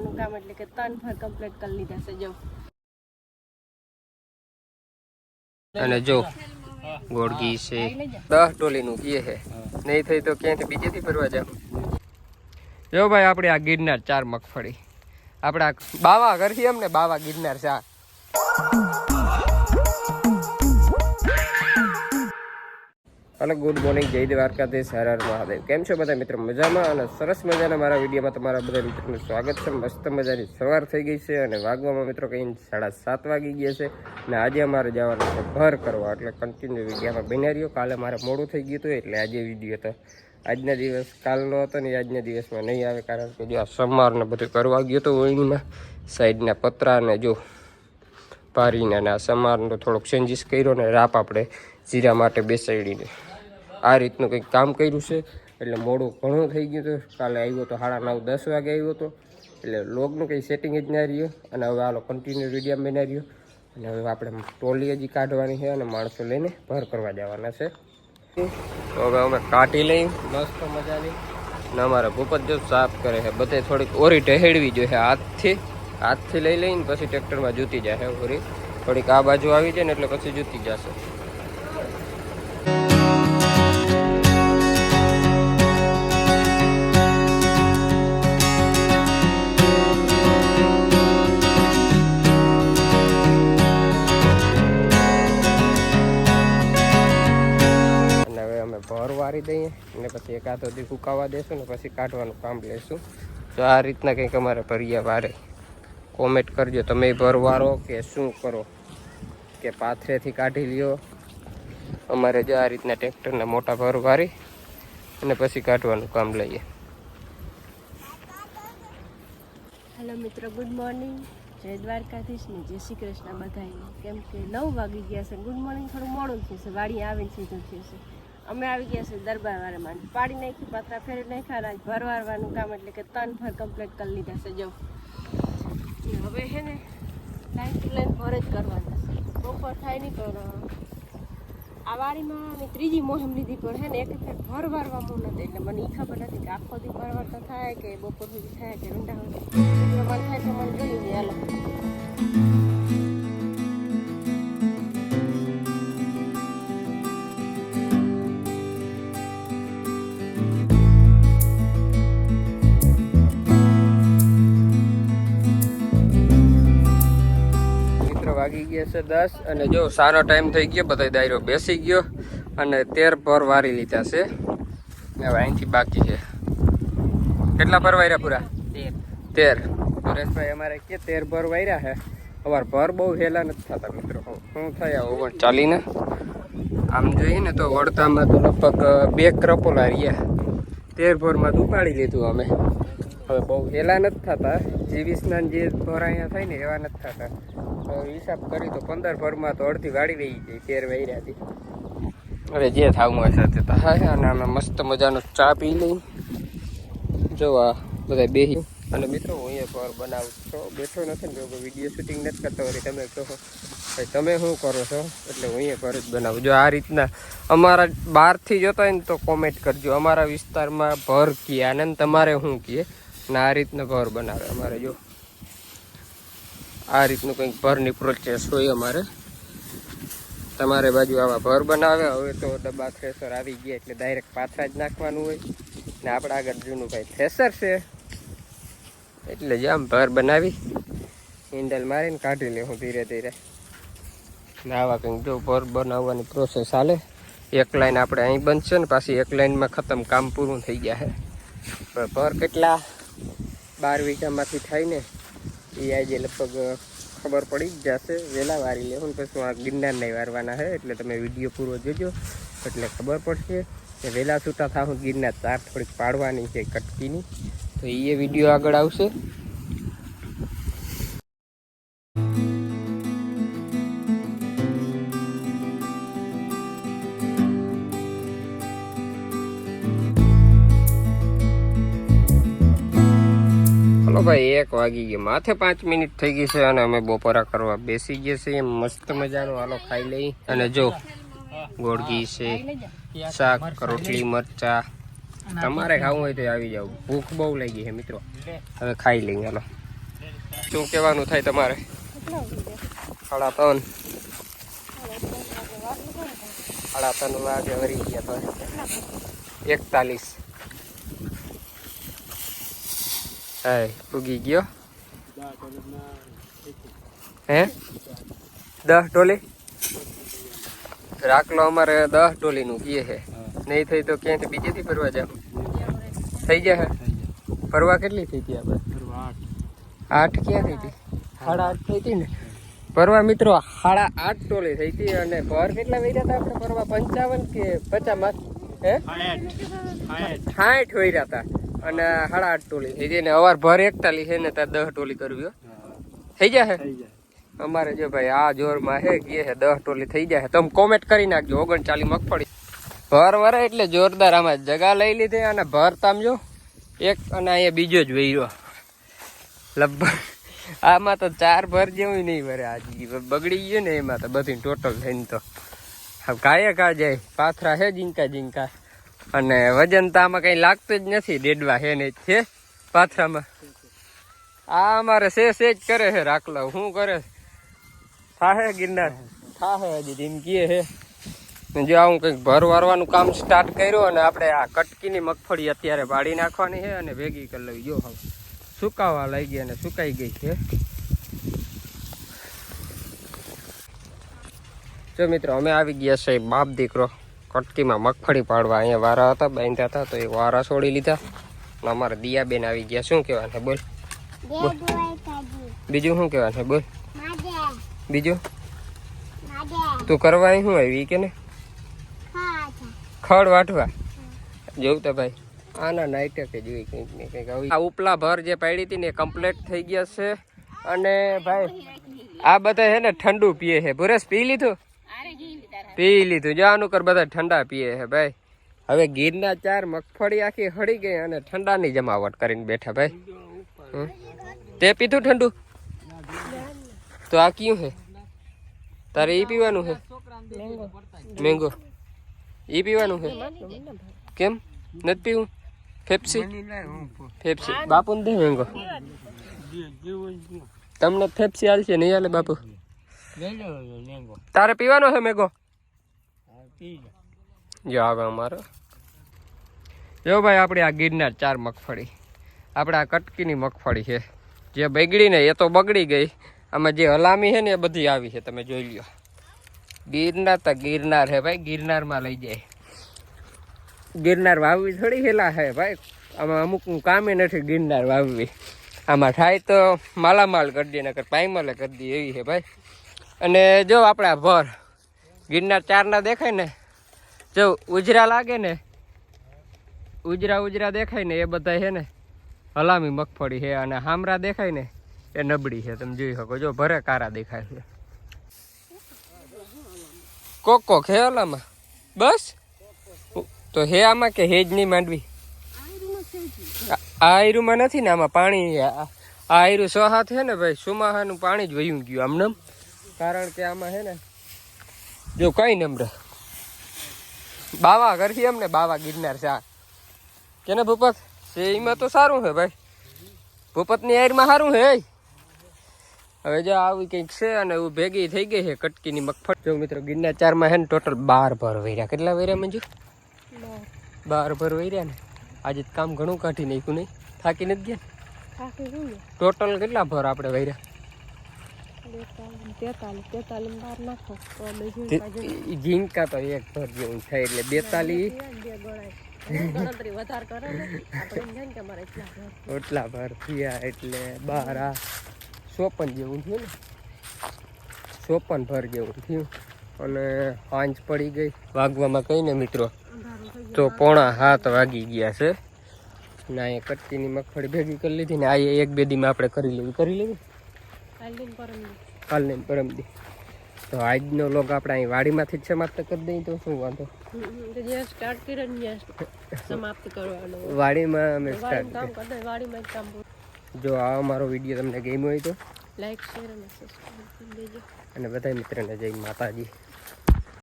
ભરવાનું કામ એટલે કે ત્રણ કમ્પ્લીટ કરી લીધા છે જો. અને જો ગોળગી છે. દસ ટોલીનું કીએ છે. નહીં થઈ તો ક્યાંથી બીજેથી ફરવા જાવ? જો ભાઈ આપણે આ ગિરનાર ચાર મગફળી. આપણા બાવા ઘરથી એમ ને બાવા ગિરનાર ચા હલો, ગુડ મોર્નિંગ, જય દ્વારકાધીશ, હર હર મહાદેવ. કેમ છો બધા મિત્રો? મજામાં અને સરસ મજાના મારા વિડીયોમાં તમારા બધા મિત્રોનું સ્વાગત છે. મસ્ત મજાની સવાર થઈ ગઈ છે અને વાગવામાં મિત્રો કંઈ સાડા સાત વાગી ગયા છે અને આજે અમારે જવાનું છે ભર કરવા. એટલે કન્ટિન્યુ વિડીયામાં બની રહ્યો. કાલે મારે મોડું થઈ ગયું હતું એટલે આજે વીડિયો તો આજના દિવસ કાલનો હતો ને આજના દિવસમાં નહીં આવે કારણ કે જો આ સમારને બધું કરવા ગયો હતો ઓળણીમાં સાઈડના પતરાને જો પારીને અને આ સમારનો થોડોક ચેન્જીસ કર્યો ને રાપ આપણે જીરા માટે બેસાડીને. આ રીતનું કંઈક કામ કર્યું છે. એટલે મોડું ઘણું થઈ ગયું હતું કાલે આવ્યો તો સાડા નવ, દસ વાગે આવ્યો હતો એટલે લોગનું કંઈ સેટિંગ જ ના રહ્યું. અને હવે આલો કન્ટિન્યુ વિડીયા બના રહ્યો. અને હવે આપણે ટોલી હજી કાઢવાની છે અને માણસો લઈને ભર કરવા જવાના છે. તો હવે અમે કાઢી લઈ. મસ્ત મજાની ને અમારા ભૂપત જો સાફ કરે છે. બધે થોડીક ઓરી ટહેડવી જોઈએ હાથથી. હાથથી લઈ લઈને પછી ટ્રેક્ટરમાં જૂતી જશે ઓરી. થોડીક આ બાજુ આવી જાય ને એટલે પછી જૂતી જશે. ભર દઈએ અને પછી એક આધો દી ફૂંકાવા દેશું ને પછી કાઢવાનું કામ લેશું. તો આ રીતના કંઈક અમારે ભરિયા વારે. કોમેન્ટ કરજો તમે ભરવારો કે શું કરો. કે પાથરેથી કાઢી લ્યો. અમારે જો આ રીતના ટ્રેક્ટરને મોટા ભર વારી અને પછી કાઢવાનું કામ લઈએ. હેલો મિત્રો ગુડ મોર્નિંગ જય દ્વારકાધીશ ને જય શ્રી કૃષ્ણ બધાને કેમ કે નવ વાગી ગયા છે ગુડ મોર્નિંગ થોડું મોડું થયું છે, વાડી આવીને સીધું થયું છે. અમે આવી ગયા છે દરબાર વાળામાં પાડી નાખી પાત્રા ફેરી નાખ્યા ભર વારવાનું કામ એટલે કે ત્રણ ભર કમ્પ્લીટ કરી લીધા છે. જો. હવે હે ને લાઈન ટુ લાઈન ભર જ કરવાના છે. બપોર થાય નહીં, પણ આ વાડીમાં મેં ત્રીજી મોહમ લીધી, પણ છે ને એક વખત ભર વારવા મો નથી. એટલે મને ઈ ખબર નથી કે આખો દી ભર વારતા થાય કે બપોર સુધી થાય કે ઊંડા હોય પ્રમાણ થાય તો મને જોઈ લઈએ હાલો. વાગી ગયા છે દસ અને જો સારો ટાઈમ થઈ ગયો બધા દાયરો બેસી ગયો અને તેર પર વારી લીધા છે. હવે અહીંથી બાકી છે. કેટલા પર વાર્યા પૂરા? તેર. સુરેશભાઈ અમારે કે તેર પર વાર્યા છે અમારે પર બહુ હેલા નથી થતા મિત્રો. શું થયા ઓગણ ચાલીને. આમ જોઈએ ને તો વડતામાં તો લગભગ બે ક્રપોલા રહ્યા. તેર ભરમાં તો ઉપાડી લીધું અમે. હવે બહુ હેલા નથી થતા. જે વિસ્નાન જે ભર અહીંયા થાય ને એવા નથી થતા. તો હિસાબ કરી તો પંદર ભરમાં તો અડધી વાળી રહી જાય તેર વૈરાથી. હવે જે થાવું હોય સાથે તો. હા અને અમે મસ્ત મજાનો ચા પી લઈ. જો આ બધા બેસી અને મિત્રો હું અહીંયા પર બનાવું છો. બેઠો નથી ને વીડિયો શૂટિંગ નથી કરતો વળી તમે કહો. ભાઈ તમે શું કરો છો? એટલે હું અહીંયા પર જ બનાવું. જો આ રીતના અમારા બહારથી જોતા હોય ને તો કોમેન્ટ કરજો. અમારા વિસ્તારમાં ભર કીએ આનંદ તમારે શું કીએ ને આ રીતના ભર બનાવે અમારે જો. આ રીતનું કંઈક ભરની પ્રોસેસ હોય અમારે. તમારે બાજુ આવા ભર બનાવે, હવે તો ડબ્બા થ્રેસર આવી ગયા એટલે ડાયરેક્ટ પાથરા જ નાખવાનું હોય. ને આપણા આગળ જૂનું કંઈ થ્રેસર છે. એટલે જ આમ ભર બનાવી હેન્ડલ મારીને કાઢી લે હું ધીરે ધીરે. ને આવા કંઈક જો ભર બનાવવાની પ્રોસેસ હાલે એક લાઈન આપણે અહીં બનશે ને, પાછી એક લાઈનમાં ખતમ કામ પૂરું થઈ ગયા છે. ભર કેટલા? બાર વીઘામાંથી થાય ને. એ આજે લગભગ ખબર પડી જ જશે. વહેલા વારી લેવું પછી આ ગિરનાર નહીં વારવાના છે એટલે તમે વીડિયો પૂરો જોજો. એટલે ખબર પડશે કે વહેલા છૂટા થાવ ગિરનાર તાર થોડીક પાડવાની છે કટકીની. તો એ વીડિયો આગળ આવશે. ભાઈ, એક વાગી ગયો. માથે પાંચ મિનિટ થઈ ગઈ છે અને અમે બપોરા કરવા બેસી ગયા છીએ. મસ્ત મજાનું. હાલો, ખાઈ લઈ. અને જો, ગોળગી છે, શાક, રોટલી, મરચા. તમારે ખાવું હોય તો આવી જાવ ભૂખ બહુ લાગી છે, મિત્રો. હવે ખાઈ લઈએ, હાલો. શું કહેવાનું થાય તમારે? સાડા ત્રણ? સાડા ત્રણ વાગે વરી ગયા તો એકતાલીસ. હાય ઉગી ગયો હે દસ ટોલી રાખલો અમારે દસ ટોલીનું કીએ છે. નહીં થઈ તો ક્યાંથી બીજેથી ફરવા જાવ? થઈ જાય ફરવા કેટલી થઈ હતી આપણે? આઠ ક્યાં થઈ હતી? સાડા આઠ થઈ હતી ને? પરવા મિત્રો સાડા આઠ ટોલી થઈ હતી અને ભર કેટલા વૈરા હતા આપણે? પરવા પંચાવન કે પચાસ હે? સાઠ વૈરા હતા. અને સાડા આઠ ટોલી. થઈ જાય ને અવાર ભર એકતાલી છે ને ત્યાં દસ ટોલી કરવી. થઈ જશે અમારે જો ભાઈ આ જોરમાં હે કે છે દસ ટોલી થઈ જાય તમે કોમેન્ટ કરી નાખજો ઓગણચાલી મગફળી. ભર વરે એટલે જોરદાર આમાં જગા લઈ લીધી અને ભર તામ જો એક અને અહીંયા બીજો જ વૈરો. લગભગ આમાં તો ચાર ભર જેવું નહીં ભરે આજી બગડી ગયું ને એમાં તો બધી ટોટલ થઈને તો. હવે કાંઈ કા જાય પાથરા હે જીંકા જીંકા. અને વજન તો આમાં કઈ લાગતું જ નથી, દેડવા હે ને છે પાથરામાં. આ અમારે સે સે જ કરે છે રાખલો. શું કરે? થાહે ગિરનાર. થાહે હજી ધીમકીએ હે ને જો આવું કંઈક ભર વારવાનું કામ સ્ટાર્ટ કર્યું અને આપણે આ કટકીની મગફળી અત્યારે પાડી નાખવાની છે અને ભેગી કરી લઈ ગયો હવે સુકાવા લઈ ગઈ અને સુકાઈ ગઈ છે. જો મિત્રો, અમે આવી ગયા છે બાપ દીકરો. કટકીમાં મગફળી પાડવા. અહીંયા વારા હતા બાંધ્યા હતા તો એ વારા છોડી લીધા. અને અમારે દિયાબેન આવી ગયા. શું કહેવાનું છે બોલ. બીજું શું કહેવાનું છે બોલ બીજું? તું કરવા શું આવી કે ને ખડ વાટવા. જોયું તો ભાઈ. આના નાઈટે કે જોઈ કંઈક ને કંઈક આવી. આ ઉપલા ભર જે પાડી હતી ને કમ્પ્લીટ થઈ ગયા છે. અને ભાઈ આ બધા છે ને ઠંડુ પીએ છે. ભુરેશ પી લીધું? પી લીધું. જો આનું કર બધા ઠંડા પીએ છે ભાઈ. હવે ગીરના ચાર મગફળી આખી હળી ગઈ અને ઠંડાની જમાવટ કરીને બેઠા ભાઈ. તે પીધું ઠંડુ? તો આ કયું છે? તારે ઈ પીવાનું છે? મેંગો. ઈ પીવાનું છે? કેમ? નથી પીવું? ફેપસી ફેપસી બાપુ ને દે મેંગો. તમને ફેપસી હાલશે નહીં હાલે બાપુ? તારે પીવાનો છે મેગો જો આવે અમારો. જો ભાઈ આપણે આ ગીરના ચાર મગફળી. આપણે આ કટકીની મગફળી છે. જે બગડી ને એ તો બગડી ગઈ. આમાં જે હલામી છે ને એ બધી આવી છે તમે જોઈ લ્યો. ગિરનાર તો ગિરનાર હે ભાઈ ગિરનારમાં લઈ જાય. ગિરનાર વાવવી થોડી હેલા હે ભાઈ. આમાં અમુક કામે નથી ગિરનાર વાવવી. આમાં થાય તો માલામાલ કરી દે નકર પાયમાલે કરી દે એવી છે ભાઈ. અને જો આપણે ભર, ગિરનાર ચારના દેખાય ને, જો ઉજરા લાગે ને, ઉજરા ઉજરા દેખાય ને એ બધા છે ને, હલામી મગફળી છે અને હામરા દેખાય ને, એ નબળી છે તમે જોઈ શકો, જો ભરે કારા દેખાય છે. કોકો હે હલામાં? બસ? તો હે આમાં કે હેજ નહીં માંડવી? આ આયરુમાં નથી ને આમાં પાણી, આ આયરુ હાથ છે ને ભાઈ, સુમાહાનું પાણી જ વયું ગયું આમનેમ કારણ કે આમાં છે ને જો કઈ નંબર બાવા કરશી એમ ને બાવા ગિરનાર આ. કે ને ભૂપત? એમાં તો સારું છે ભાઈ. ભૂપતની આયરમાં સારું છે હવે જો આવી કંઈક છે અને એવું ભેગી થઈ ગઈ છે કટકીની મગફળી. જો મિત્રો ગિરનાર ચારમાં છે ને ટોટલ બાર ભર વૈર્યા. કેટલા વૈર્યા મંજુ? બાર ભર વૈર્યા ને. આજે કામ ઘણું કાઢી નાખ્યું નહીં? થાકી નથી ગયા ટોટલ કેટલા ભર આપણે વૈર્યા? નાખો. તો એક ભર જેવું થાય એટલે બેતાલીસ. ઓટલા ભર. થયા એટલે બાર આ ચોપન જેવું થયું ને. ચોપન ભર જેવું થયું અને પાંચ પડી ગઈ. વાગવામાં કઈ ને મિત્રો? તો પોણા હાથ વાગી ગયા છે. ના એ કટકીની મગફળી ભેગી કરી લીધી ને આ એક બે દીમાં આપણે કરી લેવી કરી લેવી. ગયું કાલે ને પરમ દી. પરમદી. તો આજનો લોગ આપણે અહીં વાડીમાંથી જ સમાપ્ત કરી દઈએ તો શું વાંધો? સ્ટાર્ટ કર્યો સમાપ્ત કરવાનો. વાડીમાં અમે સ્ટાર્ટ જ આ અમારો વીડિયો તમને ગમ્યો હોય તો. લાઈક શેર અને સબસ્ક્રાઈબ કરી દેજો. અને બધા મિત્રોને જય માતાજી.